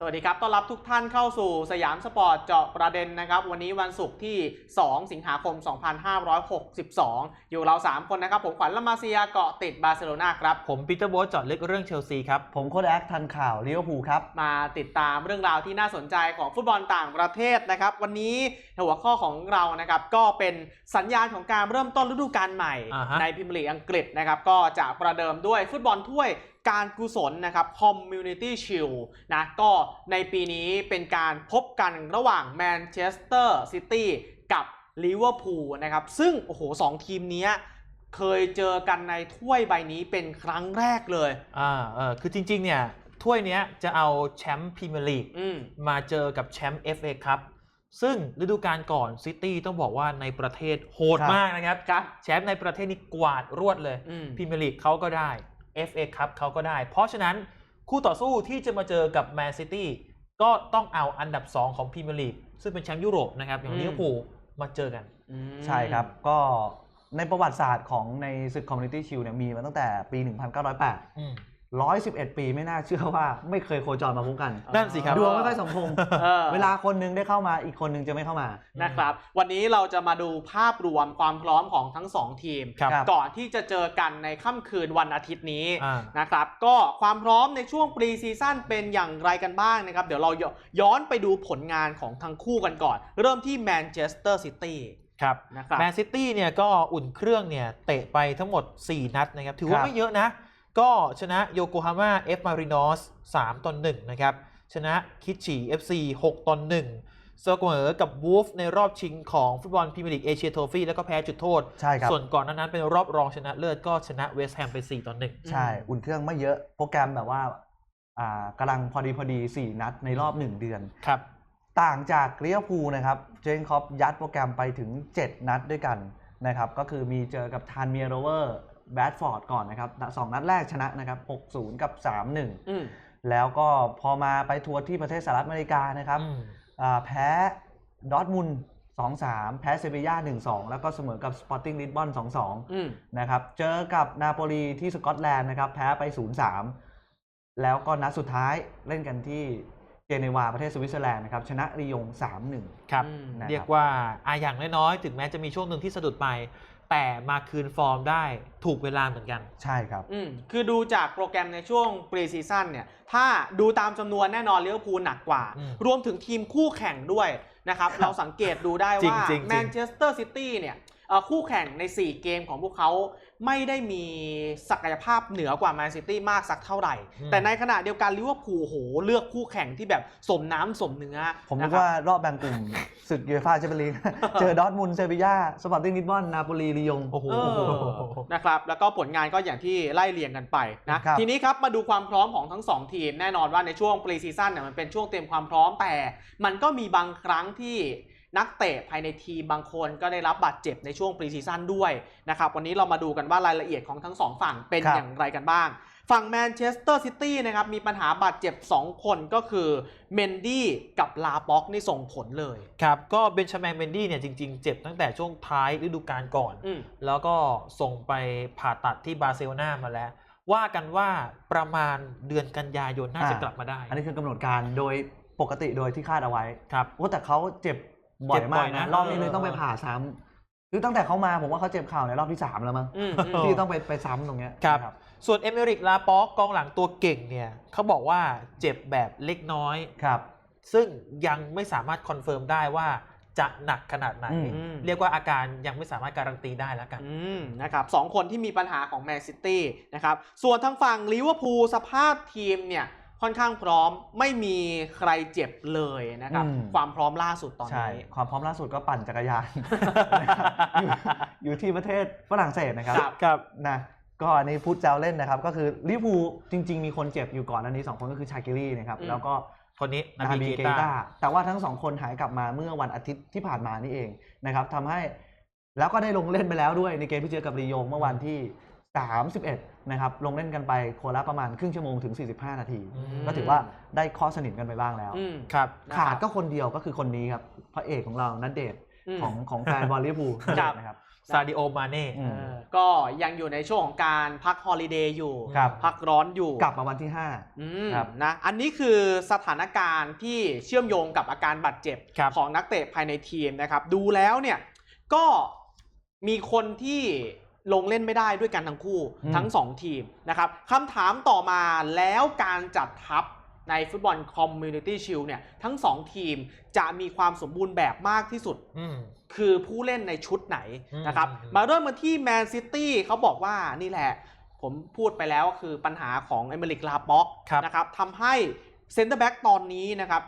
สวัสดีครับ ต้อนรับทุกท่านเข้าสู่สยามสปอร์ตเจาะประเด็นนะครับ วันนี้วันศุกร์ที่ 2 สิงหาคม 2562 อยู่เรา 3 คนนะครับ ผมขวัญละมาเซียเกาะติดบาร์เซโลนาครับ ผมปีเตอร์โบ๊ทเจอดลึกเรื่องเชลซีครับ ผมโค้ดแอคทันข่าวลิเวอร์พูลครับ มาติดตามเรื่องราวที่น่าสนใจของฟุตบอลต่างประเทศนะครับ วันนี้หัวข้อของเรานะครับก็เป็นสัญญาณของการเริ่มต้นฤดูกาลใหม่อ่าฮะในพรีเมียร์ลีกอังกฤษนะครับก็จะประเดิมด้วยฟุตบอลถ้วย การกุศลนะครับ Community Shield นะก็ในปีนี้เป็นการพบกันระหว่างแมนเชสเตอร์ซิตี้กับลิเวอร์พูลนะครับ ซึ่งโอ้โหสองทีมเนี้ยเคยเจอกันในถ้วยใบนี้เป็นครั้งแรกเลยอ่าเออคือจริง ๆ เนี่ย ถ้วยเนี้ยจะเอาแชมป์พรีเมียร์ลีกอืมมาเจอกับแชมป์ FA ครับซึ่งฤดูกาลก่อนซิตี้ต้องบอกว่าในประเทศโหดครับมากนะครับครับ แชมป์ในประเทศนี้กวาดรวดเลยอืมพรีเมียร์ลีกเขาก็ได้ FA ครับเขาก็ได้ เพราะฉะนั้นคู่ต่อสู้ที่จะมาเจอกับแมนซิตี้ก็ต้องเอาอันดับ 2 ของพรีเมียร์ลีกซึ่งเป็นแชมป์ยุโรปนะครับอย่างอืมลิเวอร์พูลมาเจอกันอืมใช่ครับก็ในประวัติศาสตร์ของในศึกคอมมูนิตี้ชิลเนี่ยมีมาตั้งแต่ปี 1908อืม 111 ปีไม่น่าเชื่อว่าไม่เคยโคจรมาพบกัน นั่นสิครับ ดวงไม่ค่อยสมพงษ์เออ เวลาคนหนึงได้เข้ามาอีกคนหนึงจะไม่เข้ามา นะครับ วันนี้เราจะมาดูภาพรวมความพร้อมของทั้งสองทีมครับ ก่อนที่จะเจอกันในค่ำคืนวันอาทิตย์นี้อ่า นะครับ ก็ความพร้อมในช่วงปรีซีซั่นเป็นอย่างไรกันบ้างนะครับ เดี๋ยวเราย้อนไปดูผลงานของทั้งคู่กันก่อน เริ่มที่แมนเชสเตอร์ซิตี้ครับนะครับ แมนซิตี้เนี่ยก็อุ่นเครื่องเนี่ยเตะไปทั้งหมด 4 นัดนะครับ ถือว่าครับ ไม่เยอะนะ ก็ชนะโยโกฮาม่าเอฟมารินอส3ต่อ1นะครับ ชนะคิชิ FC 6ต่อ1เสมอกับวูฟในรอบชิงของฟุตบอลพรีเมียร์ลีกเอเชียโทฟี่แล้วก็แพ้จุดโทษ ใช่ครับ ส่วนก่อนหนานั้นเป็นรอบรองชนะเลิศก็ชนะเวสต์แฮมไป 4ต่อ1ใช่ อุ่นเครื่องไม่เยอะ โปรแกรมแบบว่าอ่ากำลังพอดีพอดี 4 นัดในรอบ 1 เดือน ครับ ต่างจากลิเวอร์พูลนะครับเจนคอปยัดโปรแกรมไปถึง 7 นัดด้วยกันนะครับ ก็คือมีเจอกับทานเมียโรเวอร์ แบดฟอร์ดก่อนนะครับสองนัดแรกชนะนะครับ 6-0 กับ 3-1อืมแล้วก็พอมาไปทัวร์ที่ประเทศสหรัฐอเมริกานะครับอืมอ่าแพ้ดอร์ทมุนด์2-3 แพ้เซบีย่า1-2 แล้วก็เสมอกับสปอร์ติ้งลิสบอน2-2อืมนะครับ เจอกับนาโปลีที่สกอตแลนด์นะครับ แพ้ไป 0-3 แล้วก็นัดสุดท้ายเล่นกันที่เจเนวาประเทศสวิตเซอร์แลนด์นะครับชนะรียง 3-1 ครับอืมนะเรียกว่าอาอย่างน้อยๆ ถึงแม้จะมีช่วงหนึ่งที่สะดุดไป แต่มาคืนฟอร์มได้ถูกเวลาเหมือนกัน ใช่ครับ อืมคือดูจากโปรแกรมในช่วงปรีซีซั่นเนี่ย ถ้าดูตามจำนวนแน่นอนลิเวอร์พูลหนักกว่า อืมรวมถึงทีมคู่แข่งด้วยนะครับ เราสังเกตดูได้จริงว่าจริงจริง แมนเชสเตอร์ซิตี้เนี่ยเอ่อ คู่แข่งใน 4 เกมของพวกเขาไม่ได้มีศักยภาพเหนือกว่าแมนซิตี้มากสักเท่าไหร่ แต่ในขณะเดียวกันลิเวอร์พูลโหเลือกคู่แข่งที่แบบสมน้ำสมเนื้อ ผมนึนะกครับว่ารอบแบ่งกลุ่มศึกยูเอฟ่าแชมเปี้ยนลีกเจอดอร์ทมุนด์เซบีย่าสปอร์ติ้งลิสบอนนาโปลีรียงโอ้โหเออนะครับแล้วก็ผลงานก็อย่างที่ไล่เรียงกันไปนะครับทีนี้ครับมาดูความพร้อมของทั้งสองทีมแน่นอนว่าในช่วงปรีซีซั่นเนี่ยมันเป็นช่วงเตรียมความพร้อมแต่ มันก็มีบางครั้งที่ นักเตะภายในทีมบางคนก็ได้รับบาดเจ็บในช่วงปรีซีซั่นด้วยนะครับวันนี้เรามาดูกันว่ารายละเอียดของทั้งสองฝั่งเป็นครับอย่างไรกันบ้าง ฝั่งแมนเชสเตอร์ซิตี้นะครับมีปัญหาบาดเจ็บ 2 คนก็คือเมนดี้กับลาป็อกนี่ส่งผลเลย ครับก็เบนชาแมนเมนดี้เนี่ยจริงๆ เจ็บตั้งแต่ช่วงท้ายฤดูกาลก่อน อืม แล้วก็ส่งไปผ่าตัดที่บาร์เซโลนามาแล้ว ว่ากันว่าประมาณเดือนกันยายนน่าจะอ่าก ลับมาได้อันนี้คือกำหนดการโดยปกติโดยที่คาดเอาไว้ครับโอ้แต่เขาเจ็บ บ่อยเจ็บบ่มาอกยนะนะรอบนี้เลยเออต้องไปผ่าซ้ำคือตั้งแต่เขามาผมว่าเขาเจ็บเข่าในรอบที่สามแล้วมั้งอืมอืมที่ต้องไปไปซ้ำตรงเนี้ยครับนะส่วนเอเมริกลาป็อกกองหลังตัวเก่งเนี่ยเขาบอกว่าเจ็บแบบเล็กน้อยครับซึ่งยังไม่สามารถคอนเฟิร์มได้ว่าจะหนักขนาดไหนอืมเรียกว่าอาการยังไม่สามารถการันตีได้แล้วกันอืมนะครับสองคนที่มีปัญหาของแมนซิตี้นะครับส่วนทางฝั่งลิเวอร์พูลสภาพทีมเนี่ย ค่อนข้างพร้อมไม่มีใครเจ็บเลยนะครับ อืม ความพร้อมล่าสุดตอนใช่นี้ ความพร้อมล่าสุดก็ปั่นจักรยานนะครับอยู่อยู่ที่ประเทศฝรั่งเศสนะครับ ครับครับนะก็อันนี้พูดแซวเล่นนะครับ ก็คือลิเวอร์พูลจริง ๆ มีคนเจ็บอยู่ก่อนอันนี้สองคนก็คือชากิลี่นะครับ อืม แล้วก็คนนี้นานาบีบีเกเกตาตาแต่ว่าทั้งสองคนหายกลับมาเมื่อวันอาทิตย์ที่ผ่านมานี่เองนะครับทำให้แล้วก็ได้ลงเล่นไปแล้วด้วยในเกมที่เจอกับรียงเมื่อวันที่ 31 นะครับ ลงเล่นกันไปคนละประมาณครึ่งชั่วโมงถึง 45 นาที อืม ก็ถือว่าได้ข้อสนิทกันไปบ้างแล้ว อืมครับนะครับขาดก็คนเดียวก็คือคนนี้ครับ พระเอกของเรานัดเดทม ของของแฟนบอลลิเวอร์พูลครับ นะครับ ซาดิโอมาเน่อืเอมอก็ยังอยู่ในช่วงของการพักฮอลิเดย์อยู่ ครับ พักร้อนอยู่กลับมาวันที่ อืมครับ นะ อันนี้คือสถานการณ์ที่เชื่อมโยงกับอาการบาดเจ็บ ครับ ของนักเตะภายในทีมนะครับ ดูแล้วเนี่ยก็มีคนที่ ลงเล่นไม่ได้ด้วยกันทั้งคู่อืมทั้งสองทีมนะครับคำถามต่อมาแล้วการจัดทัพในฟุตบอลคอมมูนิตี้ชิลเนี่ยทั้งสองทีมจะมีความสมบูรณ์แบบมากที่สุดอืมคือผู้เล่นในชุดไหนอืมนะครับอืมมาเริ่มกันที่แมนซิตี้เขาบอกว่านี่แหละ ผมพูดไปแล้วคือปัญหาของเอเมริกลาป็อกครับนะครับทำให้เซนเตอร์แบ็กตอนนี้นะครับ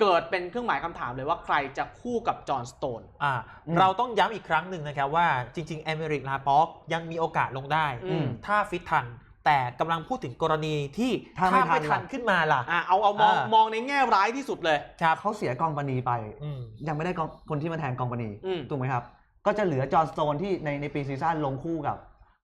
เกิดเป็นเครื่องหมายคำถามเลยว่าใครจะคู่กับจอห์นสโตน อ่าอืมเราต้องย้ำอีกครั้งหนึ่งนะครับว่าจริงๆเอเมริกลาป็อกยังมีโอกาสลงได้ อืมถ้าฟิตทัน แต่กำลังพูดถึงกรณีที่ถ้าไม่ทันทันล่ะ ขึ้นมาล่ะ อะเอาเอามองอ่าม องในแง่ร้ายที่สุดเลย ครับ5เขาเสียกองปนีไป อืม ยังไม่ได้กองคนที่มาแทนกองปนีอืม ถูกไหมครับ ก็จะเหลือจอห์นสโตนที่ในในปีซีซั่นลงคู่กับ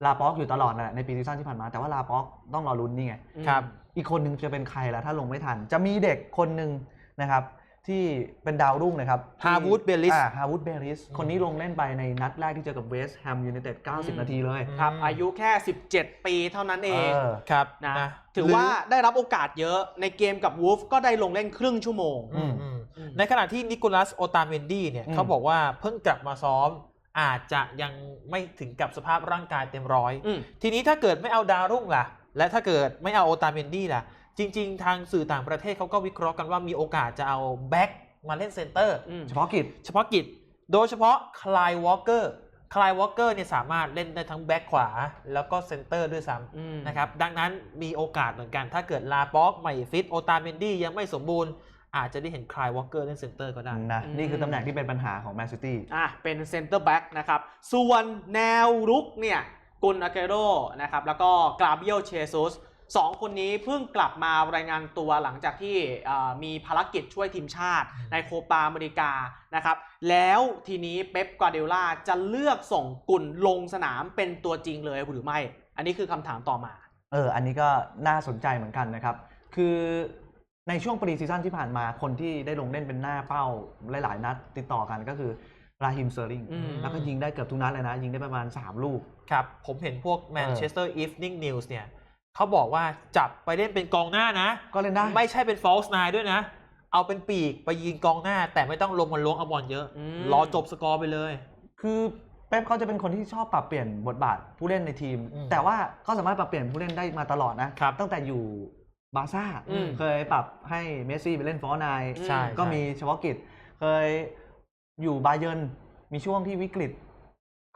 ลาป็อกอยู่ตลอดนะในปีซีซั่นที่ผ่านมาแต่ว่าลาป็อกต้องรอลุ้นนี่ไง ครับ อีกคนหนึ่งจะเป็นใครล่ะถ้าลงไม่ทัน จะมีเด็กคนหนึ่ง นะครับที่เป็นดาวรุ่งนะครับ Harwood Bellis ฮาวูดเบลลิสอืมคนนี้ลงเล่นไปในนัดแรกที่เจอกับเวสต์แฮมยูไนเต็ดอืม90 นาทีเลยครับอืมอายุแค่ 17 ปีเท่านั้นเองเออครับนะนะถือว่าได้รับโอกาสเยอะในเกมกับวูฟก็ได้ลงเล่นครึ่งชั่วโมงอืมอืมอืมในขณะที่นิโคลัสโอตาเมนดี้เนี่ยอืมเขาบอกว่าเพิ่งกลับมาซ้อมอาจจะยังไม่ถึงกับสภาพร่างกายเต็มร้อยอืมทีนี้ถ้าเกิดไม่เอาดาวรุ่งล่ะ และถ้าเกิดไม่เอาโอตาเมนดี้ล่ะ จริง ๆ ทางสื่อต่างประเทศเขาก็วิเคราะห์กันว่ามีโอกาสจะเอาแบ็กมาเล่นเซนเตอร์อืมเฉพาะกิจ เฉพาะกิจ โดยเฉพาะคลายวอลเกอร์คลายวอลเกอร์เนี่ยสามารถเล่นได้ทั้งแบ็กขวา แล้วก็เซนเตอร์ด้วยซ้อืมำนะครับ ดังนั้นมีโอกาสเหมือนกัน ถ้าเกิดลาป็อกไม่ฟิตโอตาเมนดี้ยังไม่สมบูรณ์ อาจจะได้เห็นคลายวอลเกอร์เล่นเซนเตอร์ก็ได้นะอืมนี่คือตำแหน่งที่เป็นปัญหาของแมนซิตี้อะเป็นเซนเตอร์แบ็กนะครับ ส่วนแนวรุกเนี่ยกุนอาเกโรนะครับแล้วก็กราเบียลเชซุส สองคนนี้เพิ่งกลับมารายงานตัวหลังจากที่อ่ามีภารกิจช่วยทีมชาติอืมในโคปาอเมริกานะครับ แล้วทีนี้เป๊ปกวาเดโอลาจะเลือกส่งกุนลงสนามเป็นตัวจริงเลยหรือไม่ อันนี้คือคำถามต่อมา เออ อันนี้ก็น่าสนใจเหมือนกันนะครับ คือในช่วงปรีซีซั่นที่ผ่านมาคนที่ได้ลงเล่นเป็นหน้าเป้าหลาย ๆ นัดติดต่อกันก็คือราฮิมเซอร์ลิงอืมแล้วก็ยิงได้เกือบทุกนัดเลยนะ ยิงได้ประมาณ 3 ลูก ครับ ผมเห็นพวก Manchester Evening News เนี่ย เขาบอกว่าจับไปเล่นเป็นกองหน้านะ ก็เล่นได้ไม่ใช่เป็น false nine ด้วยนะ เอาเป็นปีกไปยิงกองหน้า แต่ไม่ต้องลงมาล้วงเอาบอลเยอะ อืม รอจบสกอร์ไปเลย คือเป๊ปเขาจะเป็นคนที่ชอบปรับเปลี่ยนบทบาทผู้เล่นในทีม อืมแต่ว่าก็สามารถปรับเปลี่ยนผู้เล่นได้มาตลอดนะ ครับตั้งแต่อยู่บาร์ซ่าอืม เคยปรับให้เมสซี่ไปเล่นฟอร์ไนน์อืมใช่ก็มีเฉพาะกิจ เคยอยู่บาเยิร์นมีช่วงที่วิกฤต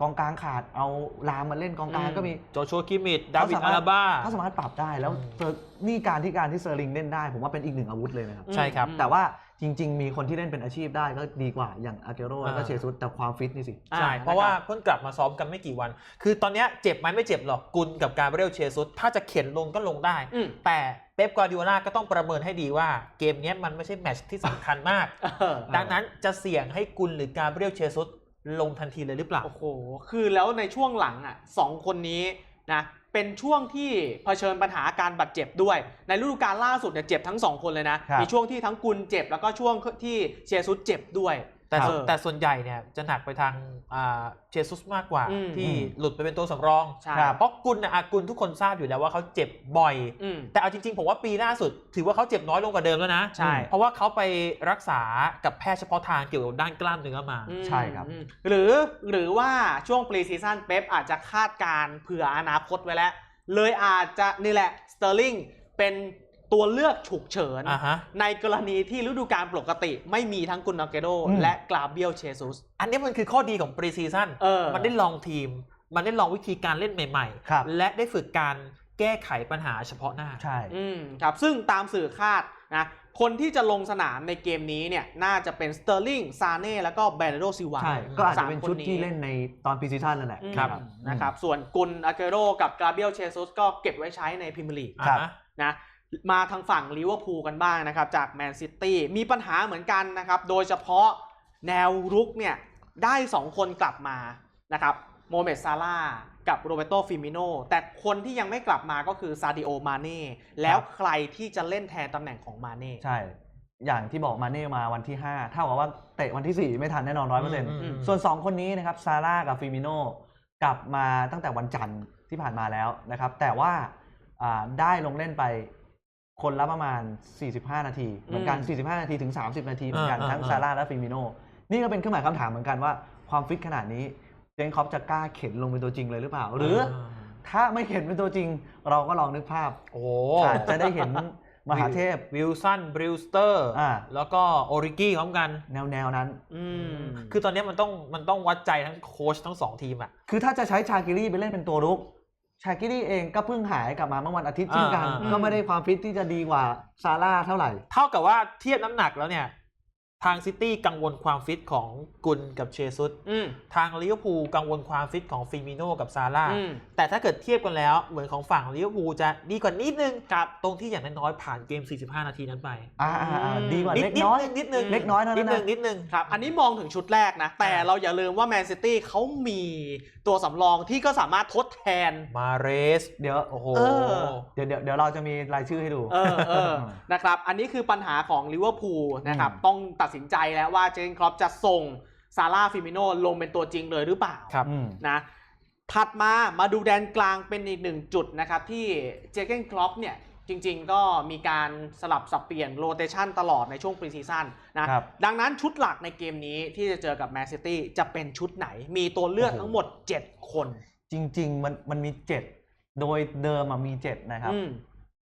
กองกลางขาดเอาลามมาเล่นกองกลางอืมก็มีโจชัวคิมิดดาวิดเขาอาสามารถราบ้าเขาสามารถปรับได้แล้วอืมเซอร์นี่การที่การที่เซอร์ลิงเล่นได้ ผมว่าเป็นอีกหนึ่งอาวุธเลยนะครับใช่ครับอืมแต่ว่าจริง ๆ มีคนที่เล่นเป็นอาชีพได้ก็ดีกว่าอย่างอาเกโรแล้วก็อ่าเชซุสแต่ความฟิตนี่สิใช่อ่เพราะว่าคบเพิ่งกลับมาซ้อมกันไม่กี่วัน คือตอนเนี้ยเจ็บไหมไม่เจ็บหรอกกุลกับการเบรียลเชซุสถ้าจะเข็นลงก็ลงได้อืมแต่เป๊ปกวาร์ดิโอลาก็ต้องประเมินให้ดีว่าเกมเนี้ยมันไม่ใช่แมตช์ที่สำคัญมากเออดังนั้นจะเสี่ยงให้กุลหรือการเบรียลเชซุส ลงทันทีเลยหรือเปล่า โอ้โห คือแล้วในช่วงหลังอะสองคนนี้นะเป็นช่วงที่เผชิญปัญหาการบาดเจ็บด้วย ในฤดูกาลล่าสุดเนี่ยเจ็บทั้งสองคนเลยนะครับมีช่วงที่ทั้งกุลเจ็บแล้วก็ช่วงที่เชซุสเจ็บด้วย แต่เอส่วนอแต่ส่วนใหญ่เนี่ยจะหนักไปทางอ่าเชซุสมากกว่า อืมที่อืมหลุดไปเป็นตัวสำรองใช่ครับเพราะกุลนะอากุลทุกคนทราบอยู่แล้วว่าเขาเจ็บบ่อย อืมแต่เอาจริงๆ ผมว่าปีล่าสุด ถือว่าเขาเจ็บน้อยลงกว่าเดิมแล้วนะใช่ เพราะว่าเขาไปรักษากับแพทย์เฉพาะทางเกี่ยวกับด้านกล้ามเนื้อมาอืมใช่ครับ อืมหรือหรือว่าช่วงปรีซีซั่นเป๊ปอาจจะคาดการณ์เผื่ออนาคตไว้แล้ว เลยอาจจะนี่แหละสเตอร์ลิงเป็น ตัวเลือกฉุกเฉิน อ่าฮะ ในกรณีที่ฤดูกาลปกติไม่มีทั้งกุนนาเกโด อืม และกราเบียลเชซุสอันนี้มันคือข้อดีของปรีซีซั่นเออ มันได้ลองทีม มันได้ลองวิธีการเล่นใหม่ครับ ๆ และได้ฝึกการแก้ไขปัญหาเฉพาะหน้า ใช่ อืมครับซึ่งตามสื่อคาดนะคนที่จะลงสนามในเกมนี้เนี่ยน่าจะเป็นสเตอร์ลิงซาเน่แล้วก็เบรโดซิวาใช่ ก็อาจจะเป็นชุดที่เล่นในตอนปีซีซั่นนั่นแหละอืมครับนะครับส่วนกุนอาเกโรกับกราเบียลเชซุสก็เก็บไว้ใช้ในพรีเมียร์ลีกครับ อ่าฮะ นะ มาทางฝั่งลิเวอร์พูลกันบ้างนะครับจากแมนซิตี้มีปัญหาเหมือนกันนะครับ โดยเฉพาะแนวรุกเนี่ยได้ 2 คนกลับมานะครับโมเมดซาร่าห์กับโรเบโตฟิมิโนแต่คนที่ยังไม่กลับมาก็คือซาดิโอมาเน่แล้วใครที่จะเล่นแทนตำแหน่งของมาเน่ใช่ อย่างที่บอกมาเน่มาวันที่ 5 เท่ากับว่าเตะวันที่ 4 ไม่ทันแน่นอนร้อยเปอร์เซ็นต์มส่วน 2 คนนี้นะครับซาร่ากับฟิมิโนกลับมาตั้งแต่วันจันทร์ที่ผ่านมาแล้วนะครับ แต่ว่าอ่าได้ลงเล่นไป คนละประมาณ 45 นาที เหมือนกันอืม45 นาทีถึง 30 นาทีเหมือนกันอ่าทั้งอ่าซาร่าและฟิมิโนนี่ก็เป็นเครื่องหมายคำถามเหมือนกันว่าความฟิตขนาดนี้เจนคอปจะกล้าเข็นลงเป็นตัวจริงเลยหรือเปล่า หรืออถ้าไม่เข็นเป็นตัวจริง เราก็ลองนึกภาพโอ้โหอาจจะได้เห็นมหาเทพวิลสันบริวสเตอร์อ่าแล้วก็โอริกี้พร้อมกัน แนวแนวๆนั้นอืมคือตอนนี้มันต้องมันต้องวัดใจทั้งโค้ชทั้งสองทีมอะคือถ้าจะใช้ชากิรี่ไปเล่นเป็นตัวรุก ชากิรี่เองก็เพิ่งหายกลับมาเมื่อวันอาทิตย์เช่นกัน อ่าอ่า ก็ไม่ได้ความฟิตที่จะดีกว่าซาร่าเท่าไหร่ เท่ากับว่าเทียบน้ำหนักแล้วเนี่ย ทางซิตี้กังวลความฟิตของกุนกับเชซุสอืมทางลิเวอร์พูลกังวลความฟิตของฟิมิโนกับซาร่าอืมแต่ถ้าเกิดเทียบกันแล้ว เหมือนของฝั่งลิเวอร์พูลจะดีกว่านิดนึงครับตรงที่อย่างน้อยๆผ่านเกม 45 นาทีนั้นไปอ่าอ่าอ่าอืมดีกว่านิดเล็กน้อยนิดนึงเล็กน้อยเท่านั้นิดนนึนะงนิดนึงครับอันนี้มองถึงชุดแรกนะ แต่อ่าเราอย่าลืมว่าแมนซิตี้เขามีตัวสำรองที่ก็สามารถทดแทนมาเรส เดี๋ยวโอ้โหเออเดี๋ยวเดี๋ยวเดี๋ยวเราจะมีรายชื่อให้ดูเออเออนะครับ อันนี้คือปัญหาของลิเวอร์พูลนะครับอืมต้องตัดสินใจแล้วว่าเจนครอปจะส่งซาร่าฟิมิโนลงเป็นตัวจริงเลยหรือเปล่าครับอืมนะถัดมามาดูแดนกลางเป็นอีกหนึ่งจุดนะครับ ที่เจเกนครอปเนี่ยจริง ๆ ก็มีการสลับสับเปลี่ยนโรเตชันตลอดในช่วงปรีซีซั่นนะครับดังนั้นชุดหลักในเกมนี้ที่จะเจอกับแมนซิตี้จะเป็นชุดไหน มีตัวเลือกโอ้โหทั้งหมด 7 คน จริง ๆ มันมันมีเจ็ดโดยเดิมอะมีเจ็ดนะครับอืม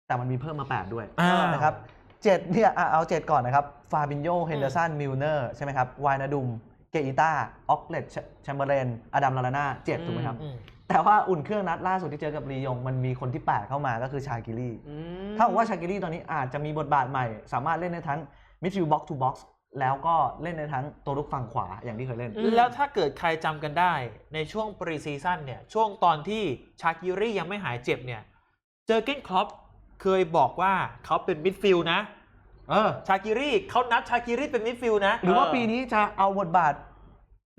แต่มันมีเพิ่มมาแปดด้วยอ่านะครับ เจ็ดเนี่ยอะเอาเจ็ดก่อนนะครับฟาบินโยเฮนเดอร์สันมิลเนอร์ใช่ไหมครับวายนาดุมเกอิต้าออกเลตแชมเบอร์เลนอดัมลาลาน่าเจ็ดอืมถูกไหมครับอืมแต่ว่าอุ่นเครื่องนัดล่าสุดที่เจอกับรียง มันมีคนที่ 8 เข้ามาก็คือชากิลี่อืมถ้าบอกว่าชากิลี่ตอนนี้อาจจะมีบทบาทใหม่ สามารถเล่นได้ทั้งมิดฟิลด์บ็อกซ์ทูบ็อกซ์แล้วก็เล่นได้ทั้งตัวลุกฝั่งขวาอย่างที่เคยเล่นอืมแล้วถ้าเกิดใครจำกันได้ในช่วงปรีซีซั่นเนี่ยช่วงตอนที่ชากิรี่ยังไม่หายเจ็บเนี่ยเจอเก้นครอป เคยบอกว่าเขาเป็นมิดฟิลด์นะ เออ ชากิรี่เขานับชากิรี่เป็นมิดฟิลด์นะหรือว่าเออปีนี้จะเอาบทบาท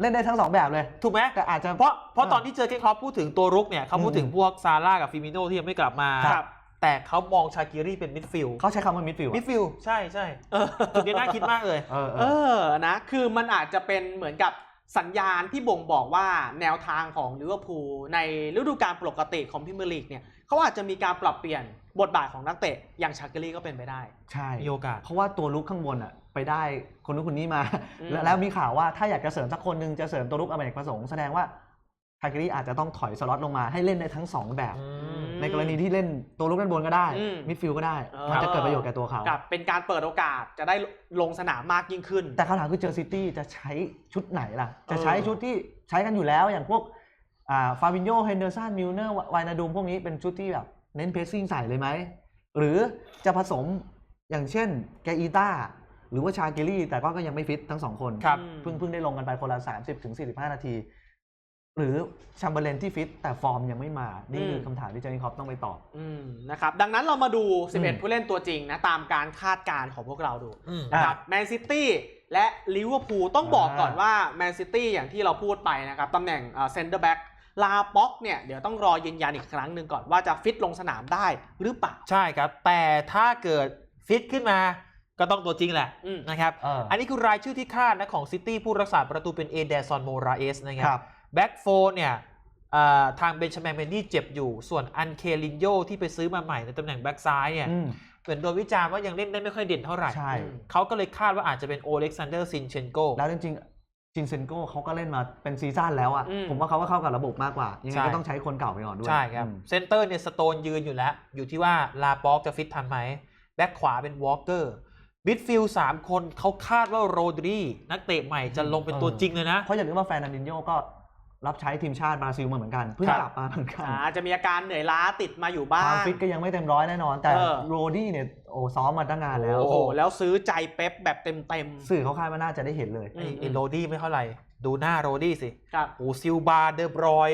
เล่นได้ทั้งสองแบบเลย ถูกไหมแต่อาจจะ เพราะเพราะเออตอนที่เจอเก้นครอปพูดถึงตัวรุกเนี่ยเขาพูดถึงอืมพวกซาร่ากับฟิมิโนที่ยังไม่กลับมาครับแต่เขามองชากิรี่เป็นมิดฟิลด์เขาใช้คำว่ามิดฟิลด์มิดฟิลด์ใช่ใช่เออจุดนี้น่าคิดมากเลย เออเอเอออนะ คือมันอาจจะเป็นเหมือนกับสัญญาณที่บ่งบอกว่าแนวทางของลิเวอร์พูลในฤดูกาลปกติของพรีเมียร์ลีกเนี่ย เขาอาจจะมีการปรับเปลี่ยนบทบาทของนักเตะอย่างชาเกลี่ก็เป็นไปได้ ใช่มีโอกาส เพราะว่าตัวลุกข้างบนอะไปได้คนนู้นคนนี้มา อืม แล้วแล้วมีข่าวว่าถ้าอยากจะเสริมสักคนหนึงจะเสริมตัวลุกอเมริกประสงค์แสดงว่าชากิรีอาจจะต้องถอยสล็อตลงมาให้เล่นได้ทั้งสองแบบ ในกรณีที่เล่นตัวลุกด้านบนก็ได้อืมมิดฟิลด์ก็ได้เออ มันจะเกิดประโยชน์แก่ตัวเขา กับเป็นการเปิดโอกาสจะได้ลงสนามมากยิ่งขึ้น แต่คำถามคือเจอซิตี้จะใช้ชุดไหนล่ะ จะเออใช้ชุดที่ใช้กันอยู่แล้วอย่างพวก ฟาบินโยเฮนเดอร์สันมิลเนอร์วายนาดูมพวกนี้เป็นชุดที่แบบเน้นเพสซิ่งใส่เลยไหม หรือจะผสมอย่างเช่นแกอีต้าหรือว่าชาเกลี่ แต่ก็ก็ยังไม่ฟิตทั้งสองคนครับเพิ่งเพิ่งได้ลงกันไปคนละ 30ถึง45 นาที หรือชัมเบอร์เลนที่ฟิตแต่ฟอร์มยังไม่มา นี่คือมคำถามที่เจนนี่ครอปต้องไปตอบอืมนะครับดังนั้นเรามาดูอืม11 ผู้เล่นตัวจริงนะ ตามการคาดการณ์ของพวกเราดูอืมนะครับแมนซิตี้และลิเวอร์พูลต้องบอกอ่าก่อนว่าแมนซิตี้อย่างที่เราพูดไปนะครับตำแหน่งเซนเตอร์แบ็ก ลาป็อกเนี่ยเดี๋ยวต้องรอยืนยันอีกครั้งหนึ่งก่อนว่าจะฟิตลงสนามได้หรือเปล่า ใช่ครับ แต่ถ้าเกิดฟิตขึ้นมาก็ต้องตัวจริงแหละอืม นะครับ เอออันนี้คือรายชื่อที่คาดนะของซิตี้ผู้รักษาประตูเป็นเอเดซอนโมราเอสนะคครัรับบ แบ็กโฟเนี่ยอ่าทางเบนชาแมนเมนดี้เจ็บอยู่ ส่วนอันเคลินโยที่ไปซื้อมาใหม่ในตำแหน่งแบ็กซ้ายเนี่ยอืม เหมือนโดนวิจารณ์ว่ายังเล่นได้ไม่ค่อยเด่นเท่าไหร่ ใช่ เขาก็เลยคาดว่าอาจจะเป็นโอเล็กซานเดอร์ซินเชนโก แล้วจริงๆ จินเซนโก้เขาก็เล่นมาเป็นซีซั่นแล้วอะอืม ผมว่าเขาก็เข้ากับระบบมากกว่า ยังไงใช่ก็ต้องใช้คนเก่าไปก่อนด้วยใช่ครับ อืมเซนเตอร์เนี่ยสโตนยืนอยู่แล้ว อยู่ที่ว่าลาป็อกจะฟิตทันไหม แบ็คขวาเป็นวอลเกอร์มิดฟิลด์สามคนเขาคาดว่าโรดรีนักเตะใหม่จะลงเป็นตัวจริงเลยนะ เพราะอย่าลืมว่าแฟนนันดินโยก็ รับใช้ทีมชาติบราซิลมาเหมือนกันเพิ่งครับกลับมาเหมือนกันอาจจะมีอาการเหนื่อยล้าติดมาอยู่บ้าความงฟิตก็ยังไม่เต็มร้อยแน่นอน แต่เออโรดี้เนี่ยโอ้ซ้อมมาตั้งนานแล้วโอ้โหแล้วซื้อใจเป๊ปแบบเต็มสื่อเขาคาดว่าน่าจะได้เห็นเลยอืไอ้มไอ้โรดี้ไม่เท่าไหร่ ดูหน้าโรดี้สิๆครับโอ้ซิลบาเดอบรอย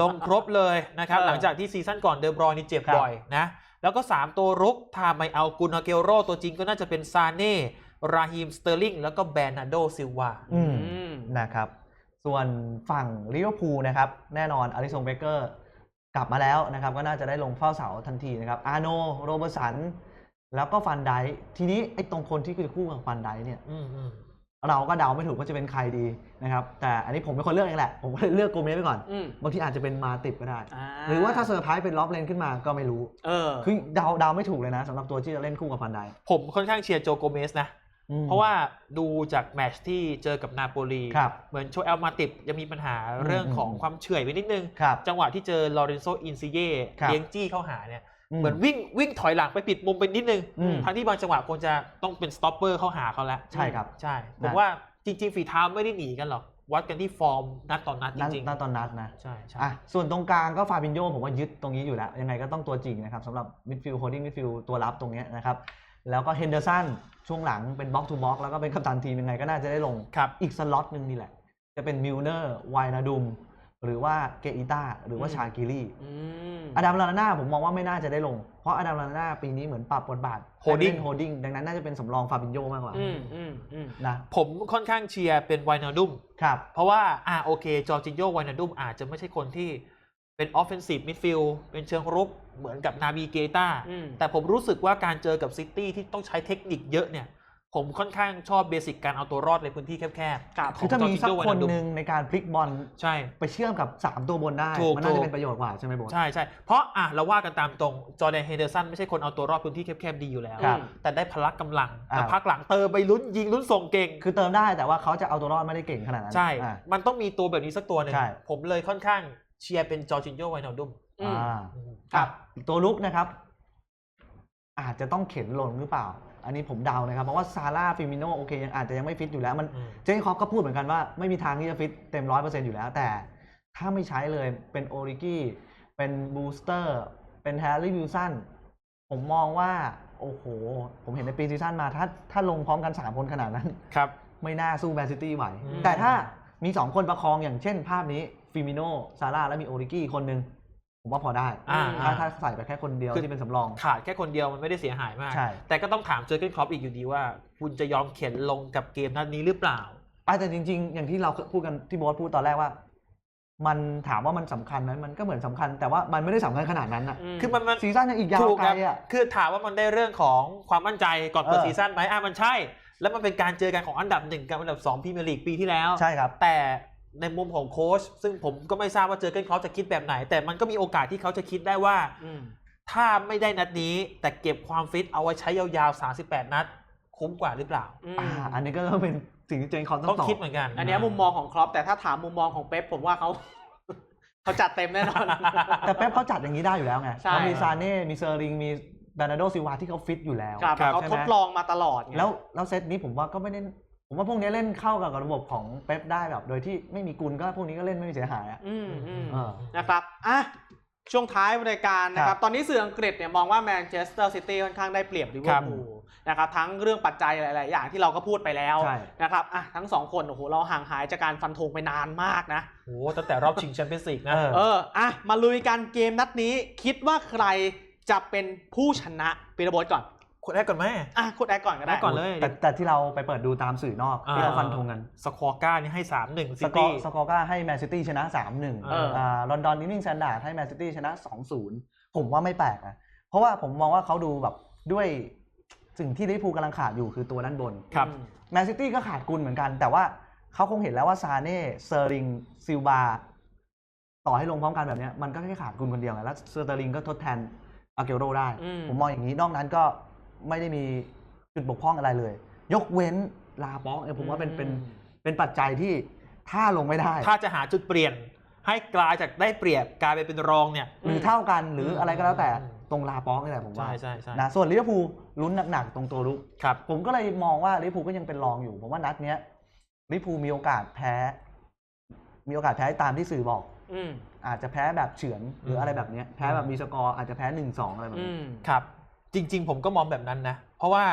ลงครบเลยนะครับเออหลังจากที่ซีซั่นก่อนเดอบรอยนี่เจ็บครับบ่อยนะแล้วก็ 3 ตัวรุกถ้าไม่เอากุนอาเกโรตัวจริงก็น่าจะเป็นซาเน่ราฮิมสเตอร์ลิงแล้วก็แบรนาโดซิลวาอืมอืมนะครับ ส่วนฝั่งลิเวอร์พูลนะครับ แน่นอนอลิซงเบเกอร์กลับมาแล้วนะครับ ก็น่าจะได้ลงเฝ้าเสาทันทีนะครับ อาโนโรเบอร์สัน แล้วก็ฟันไดค์ทีนี้ไอ้ตรงคนที่จะคู่กับฟันไดค์เนี่ยอืมอืมเราก็เดาไม่ถูกว่าจะเป็นใครดีนะครับ แต่อันนี้ผมเป็นคนเลือกเองแหละ ผมก็เลยเลือกโกเมสไปก่อนอืมบางทีอาจจะเป็นมาติบก็ได้อ่าหรือว่าถ้าเซอร์ไพรส์เป็นล็อบเลนขึ้นมาก็ไม่รู้ เออ คือเดาเดาไม่ถูกเลยนะสำหรับตัวที่จะเล่นคู่กับฟันไดค์ผมค่อนข้างเชียร์โจโกเมสนะอืม เพราะว่าดูจากแมตชที่เจอกับนาโปลีครับเหมือนโชเอลมาติบยังมีปัญหาเรื่องของอืมความเฉื่อยไปนิดนึงครับจังหวะที่เจอลอเรนโซอินซิเย่ครับเลี้ยงจี้เข้าหาเนี่ยอืมเหมือนวิ่งวิ่งถอยหลังไปปิดมุมไปนิดนึงอืมทั้งที่บางจังหวะควรจะต้องเป็นสต็อปเปอร์เข้าหาเขาแล้ว ใช่ครับใช่ผมนะว่าจริง ๆ ฝีเท้าไม่ได้หนีกันหรอกวัดกันที่ฟอร์มนัดต่อนนัดจนั่นริงนั่นตอนนัดนะๆใช่ใช่อะส่วนตรงกลางก็ฟาบินโยผมว่ายึดตรงนี้อยู่แล้ว ยังไงก็ต้องตัวจริงนะครับสำหรับมิดฟิลด์โฮดดิ้งมิดฟิลด์ตัวรับตรงเนี้ยนะครับ แล้วก็เฮนเดอร์สันช่วงหลังเป็นบล็อกทูบล็อกแล้วก็เป็นกัปตันทีมยังไงก็น่าจะได้ลง ครับ อีกสล็อตหนึ่งนี่แหละ จะเป็นมิลเนอร์ไวนาดุม หรือว่าเกอิต้าหรือว่าอืมชากิลี่อืม อดัมลานาน่าผมมองว่าไม่น่าจะได้ลง เพราะอดัมลานาน่าปีนี้เหมือนปรับบทบาท Holding โฮดดิ้งดังนั้นน่าจะเป็นสำรองฟาบินโยมากกว่าอืมอืมอืมนะผมค่อนข้างเชียร์เป็นไวนาดุม ครับ เพราะว่า อ่าโอเค จอร์จินโยไวนาดุมอาจจะไม่ใช่คนที่เป็นออฟเฟนซีฟมิดฟิลด์เป็นเชิงรุก เหมือนกับนาบีเกต้าอืมแต่ผมรู้สึกว่าการเจอกับซิตี้ที่ต้องใช้เทคนิคเยอะเนี่ย ผมค่อนข้างชอบเบสิกการเอาตัวรอดในพื้นที่แคบๆครับขคือองถ้ามีสัก Jorginho คน Wijnaldum หนึ่งในการพลิกบอลใช่ไปเชื่อมกับ 3 ตัวบนได้ถูกมันน่าถูจะกเป็นประโยชน์กว่าใช่ไหมโบทใช่ใช่เพราะอะเราว่ากันตามตรงจอร์แดนเฮเดอร์สันไม่ใช่คนเอาตัวรอดพื้นที่แคบๆดีอยู่แล้วครับแต่ได้พละกำลังอ่าแต่พักหลังเติมไปลุ้นยิงลุ้นส่งเก่ง คือเติมได้แต่ว่าเขาจะเอาตัวรอดไม่ได้เก่งขนาดนั้นใช่อ่ามันต้องมีตัวแบบนี้สักตัวหนึ่งใช่ผมเลยค่อนข้างเชียร์เป็นจอร์จินโยไวนาลดุม อืม อ่าครับ ตัวลุกนะครับ อาจจะต้องเข็นลงหรือเปล่า อันนี้ผมเดานะครับ เพราะว่าซาร่าฟิมิโนโอเคยังอาจจะยังไม่ฟิตอยู่แล้วมัน อืม เจคอบก็พูดเหมือนกันว่าไม่มีทางที่จะฟิตเต็มร้อยเปอร์เซ็นต์อยู่แล้ว แต่ถ้าไม่ใช้เลยเป็นโอริกี้เป็นบูสเตอร์เป็นแฮร์รี่วิลสันผมมองว่า โอ้โห ผมเห็นในปีซีซั่นมาถ้าถ้าลงพร้อมกัน 3 คนขนาดนั้น ครับ ไม่น่าสู้แมนซิตี้ไหว อืม แต่ถ้ามี 2 คนประคองอย่างเช่นภาพนี้ฟิมิโนซาร่าแล้วมีโอริกี้คนหนึ่ง ผมว่าพอได้อ่าถ้าอ่าถ้าใส่ไปแค่คนเดียวคือที่เป็นสำรอง ขาดแค่คนเดียวมันไม่ได้เสียหายมาก ใช่ แต่ก็ต้องถามเจอร์เกนครอปอีกอยู่ดีว่า คุณจะยอมเข็นลงกับเกมนัดนี้หรือเปล่า อะแต่จริง ๆ อย่างที่เราพูดกันที่โบอสพูดตอนแรกว่า มันถามว่ามันสำคัญไหมมันก็เหมือนสำคัญ แต่ว่ามันไม่ได้สำคัญขนาดนั้นอะอืม คือมันมัน ซีซั่นยังอีกยาวถูกไกลครับอะคือถามว่ามันได้เรื่องของความมั่นใจก่อนเปิดเออ ซีซั่นไหมอะมันใช่ แล้วมันเป็นการเจอกันของอันดับหนึ่งกับอันดับสองพรีเมียร์ลีกปีที่แล้ว ใช่ครับ แต่ ในมุมของโค้ชซึ่งผมก็ไม่ทราบว่าเจอเกนครอปจะคิดแบบไหน แต่มันก็มีโอกาสที่เขาจะคิดได้ว่าอืมถ้าไม่ได้นัดนี้แต่เก็บความฟิตเอาไว้ใช้ยาวๆ 38 นัด คุ้มกว่าหรือเปล่าอืมอ่าอันนี้ก็ต้องเป็นสิ่งที่เจนคอนต้อต้องงตอบคิดเหมือนกัน อันเนี้ยมุมมองของครอปแต่ถ้าถามมุมมองของเป๊ปผมว่าเขาเขาจัดเต็มแน่นอน แต่เป๊ปเขาจัดอย่างนี้ได้อยู่แล้วไงใช่เขามีซาเน่ มีเซอร์ริง มีบานาโดซิลวาที่เขาฟิตอยู่แล้วครับครับเขาใช่ทไหมดลองมาตลอดไงแล้วแล้วเซตนี้ผมว่าก็ไม่ได้ ผมว่าพวกนี้เล่นเข้ากับระบบของเป๊ปได้แบบโดยที่ไม่มีกุลก็พวกนี้ก็เล่นไม่มีเสียหายอะอืมอืมเออนะครับอะช่วงท้ายรายการนะคครัรับบตอนนี้สื่ออังกฤษเนี่ยมองว่าแมนเชสเตอร์ซิตี้ค่อนข้างได้เปรียบลิเวอครัร์บพูลนะครับทั้งเรื่องปัจจัยหลาย ๆ อย่างที่เราก็พูดไปแล้วใช่นะครับอะทั้งสองคนโอ้โหเราห่างหายจากการฟันธงไปนานมากนะโอ้โหตั้งแต่รอบชิงแชมเปี้ยนส์ลีกนะเออเอออะมาลุยกันเกมนัดนี้คิดว่าใครจะเป็นผู้ชนะปีระบดก่อน คุณแรกก่อนไหมอะคุณแอดก่อนก็ได้แอดก่อนเลยแต่แต่ที่เราไปเปิดดูตามสื่อนอกที่เราฟันธงกันสควอก้านี่ให้ 3 1สซิกอตี้ร์สกอร์ก็ให้แมนซิตี้ชนะ 3-1เอออ่าลอนดอนนิวิ่งแซนดาร์ดให้แมนซิตี้ชนะ 2-0 ผมว่าไม่แปลกนะเพราะว่าผมมองว่าเขาดูแบบด้วยสิ่งที่ลิเวอร์พูลกำลังขาดอยู่คือตัวด้านบนครับอืมแมนซิตี้ก็ขาดกุลเหมือนกัน แต่ว่าเขาคงเห็นแล้วว่าซาเน่เซอร์ริงซิลบาต่อให้ลงพร้อมกันแบบเนี้ยมันก็แค่ขาดกุลคนเดียวไงแล้วเซอร์ริงก็ทดแทนอาเกโรได้อืมผมมองอย่างนี้นอกนั้นก็ ไม่ได้มีจุดบกพร่องอะไรเลย ยกเว้นลาบ็อกเนี่ยผมว่าเป็นเป็นเป็นปัจจัยที่ถ้าลงไม่ได้ ถ้าจะหาจุดเปลี่ยน ให้กลายจากได้เปรียบกลายไปเป็นรองเนี่ย หรือเท่ากันหรืออะไรก็แล้วแต่อืมตรงลาป็อกนี่แหละผมว่าใช่ใช่ใช่นะส่วนลิเวอร์พูลลุ้นหนักๆตรงตัวลุกครับผมก็เลยมองว่าลิเวอร์พูลก็ยังเป็นรองอยู่ผมว่านัดเนี้ยลิเวอร์พูลมีโอกาสแพ้ มีโอกาสแพ้ตามที่สื่อบอกอืมอาจจะแพ้แบบเฉือนหรืออะไรแบบเนี้ยแพ้แบบมีสกอร์อาจจะแพ้หนึ่งสองอะไรแบบอืนี้มครับ จริง ๆ ผมก็มองแบบนั้นนะ เพราะว่า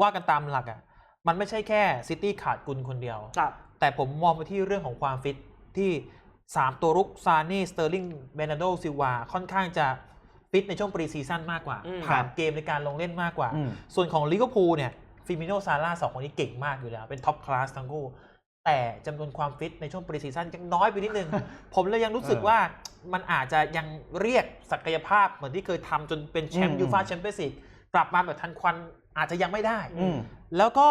ว่ากันตามหลักอะ่ะมันไม่ใช่แค่ซิตี้ขาดกุลคนเดียว ครับ แต่ผมมองไปที่เรื่องของความฟิตที่ 3 ตัวรุกซานี่สเตอร์ลิงเบนาโดซิลวาค่อนข้างจะฟิตในช่วงปรีซีซั่นมากกว่า อืมผ่านเกมในการลงเล่นมากกว่า อืม ส่วนของลิเวอร์พูลเนี่ยฟิมิโนซาร่าสองคนนี้เก่งมากอยู่แล้ว เป็นท็อปคลาสทั้งคู่ แต่จำนวนความฟิตในช่วงปรีซีซั่นยังน้อยไปนิดนึง ผมเลยยังรู้สึกเออว่ามันอาจจะยังเรียกศักยภาพเหมือนที่เคยทำจนเป็นแชมอืป์ม ยูฟ่าแชมเปี้ยนส์ลีกก ลับมาแบบทันควันอาจจะยังไม่ได้อืมแล้วก็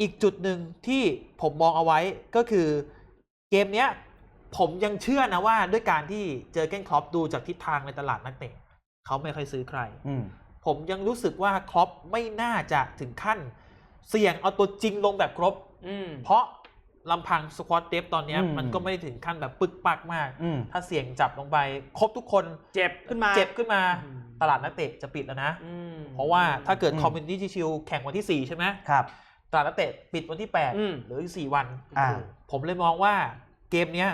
อีกจุดหนึ่งที่ผมมองเอาไว้ก็คือเกมเนี้ยผมยังเชื่อนะว่าด้วยการที่เจอเก้นครอปดูจากทิศทางในตลาดนักเตะเขาไม่ค่อยซื้อใครอืมผมยังรู้สึกว่าครอปไม่น่าจะถึงขั้น เสี่ยงเอาตัวจริงลงแบบครบอืมเพราะลำพังสควอตเดฟตอนเนี้ยอืมมันก็ไม่ได้ถึงขั้นแบบปึกปักมากอืมถ้าเสี่ยงจับลงไป ครบทุกคนเจ็บขึ้นมาเจ็บขึ้นมาอืมตลาดนักเตะจะปิดแล้วนะอืม เพราะว่าถ้าเกิดอืมคอมมิ n นิตี้ชิลแข่งวันที่ 4 ใช่ไหมครับตลาดนักเตะปิดวันที่อืม8หรืออีก 4 วันอ่าผมเลยมองว่าเกมเนี้ย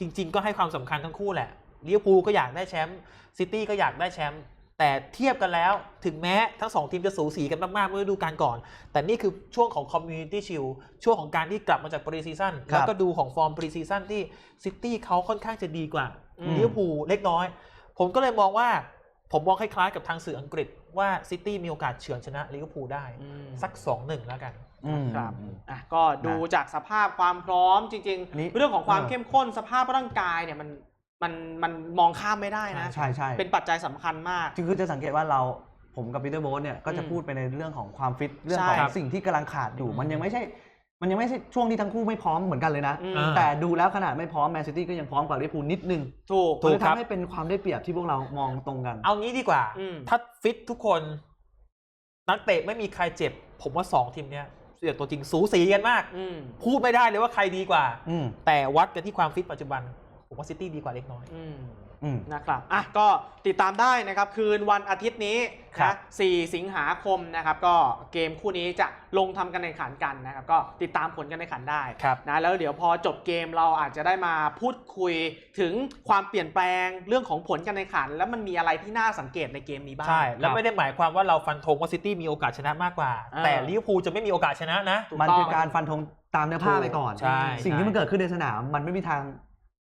จริง ๆ ก็ให้ความสำคัญทั้งคู่แหละลิเวอร์พูลก็อยากได้แชมป์ซิตี้ก็อยากได้แชมป์แต่เทียบกันแล้วถึงแม้ทั้งสองทีมจะสูสีกันมากๆเมื่อฤดูกาลก่อน แต่นี่คือช่วงของคอมมูนิตี้ชิลช่วงของการที่กลับมาจากปรีซีซั่นครับแล้วก็ดูของฟอร์มปรีซีซั่นที่ซิตี้เขาค่อนข้างจะดีกว่าอืมลิเวอร์พูลเล็กน้อย ผมก็เลยมองว่า ผมมองคล้ายๆกับทางสื่ออังกฤษว่าซิตี้มีโอกาสเฉือนชนะลิเวอร์พูลได้อืมสัก 2-1 แล้วกันอืมครับอืมอะก็ดูจากสภาพความพร้อมจริงอันนี้ๆเรื่องของความเออเข้มข้นสภาพร่างกายเนี่ยมันมันมันมองข้ามไม่ได้นะใช่ใช่เป็นปัจจัยสำคัญมากคือจะสังเกตว่าเราผมกับปีเตอร์โบสเนี่ยก็จะอืมพูดไปในเรื่องของความฟิตเรื่องใช่ของครับสิ่งที่กำลังขาดอยู่อืมมันยังไม่ใช่ มันยังไม่ใช่ช่วงที่ทั้งคู่ไม่พร้อมเหมือนกันเลยนะ อืมอ่าแต่ดูแล้วขนาดไม่พร้อมแมนซิตี้ก็ยังพร้อมกว่าลิเวอร์พูลนิดนึงถูก ถูกมันเลยครับ ทำให้เป็นความได้เปรียบที่พวกเรามองตรงกัน เอางี้ดีกว่า อืม ถ้าฟิตทุกคน นักเตะไม่มีใครเจ็บ ผมว่า2ทีมเนี้ยเสียตัวจริงสูสีกันมาก อืมพูดไม่ได้เลยว่าใครดีกว่า อืมแต่วัดกันที่ความฟิตปัจจุบัน ผมว่าซิตี้ดีกว่าเล็กน้อย อืมอืม นะครับอะก็ติดตามได้นะครับคืนวันอาทิตย์นี้ครันะบ4สิงหาคมนะครับก็เกมคู่นี้จะลงทำการแข่งขันกันนะครับก็ติดตามผลการแข่งขันได้ครับนะแล้วเดี๋ยวพอจบเกมเราอาจจะได้มาพูดคุยถึงความเปลี่ยนแปลงเรื่องของผลการแข่งขัน แล้วมันมีอะไรที่น่าสังเกตในเกมนี้บ้างใช่แล้วครับไม่ได้หมายความว่าเราฟันธงว่าซิตี้มีโอกาสชนะมากกว่าอ่าแต่ลิเวอร์พูลจะไม่มีโอกาสชนะนะถูกมันต้องคือการฟันธงตามเนื้อผ้าไปก่อนใช่สิ่งที่มันเกิดขึ้นในสนามมันไม่มีทาง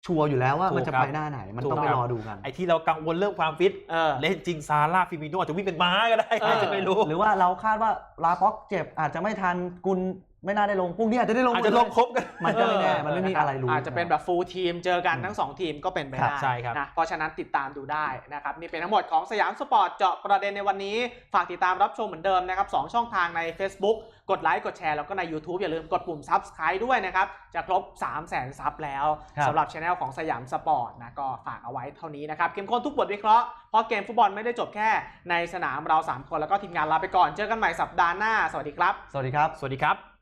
ชัวร์อยู่แล้วว่าถูกมันจะครับไปหน้าไหน มันถูกต้องไปครับรอดูกันไอ้ที่เรากังวลเรื่องความฟิตเออเล่นจริงซาร่าฟิมิโนอาจจะวิ่งเป็นม้าก็ได้เออใครจะไม่รู้ หรือว่าเราคาดว่าลาป็อกเจ็บอาจจะไม่ทันกุล ไม่น่าได้ลงพรุ่งนี้อาจจะได้ลงอาจหมจะดลเยงครบกันมันก็ไม่แน่เออมันไม่มีอะไรรู้อาจจะเป็นแบบฟูลทีมเจอกันอืมทั้ง 2 ทีมก็เป็นไปครับได้ใช่ครับนะเพราะฉะนั้นติดตามดูได้นะครับนี่เป็นทั้งหมดของสยามสปอร์ตเจาะประเด็นในวันนี้ ฝากติดตามรับชมเหมือนเดิมนะครับสองช่องทางใน Facebook กดไลค์กดแชร์แล้วก็ใน YouTube อย่าลืมกดปุ่ม Subscribe ด้วยนะครับ จะครบ 3 0 0 0 0 0ซับแล้วครับสำหรับช anel ของสยามสปอร์ตนะก็ฝากเอาไว้เท่านี้นะครับเข้มข้นทุกบทวิเคราะห์เพราะเกมฟุตบอลไม่ได้จบแค่ในสนามเราสามคนแล้วก็ทีมงานลาไปก่อนเจอกันใหม่สัปดาห์หน้า สวัสดีครับ สวัสดีครับ สวัสดีครับ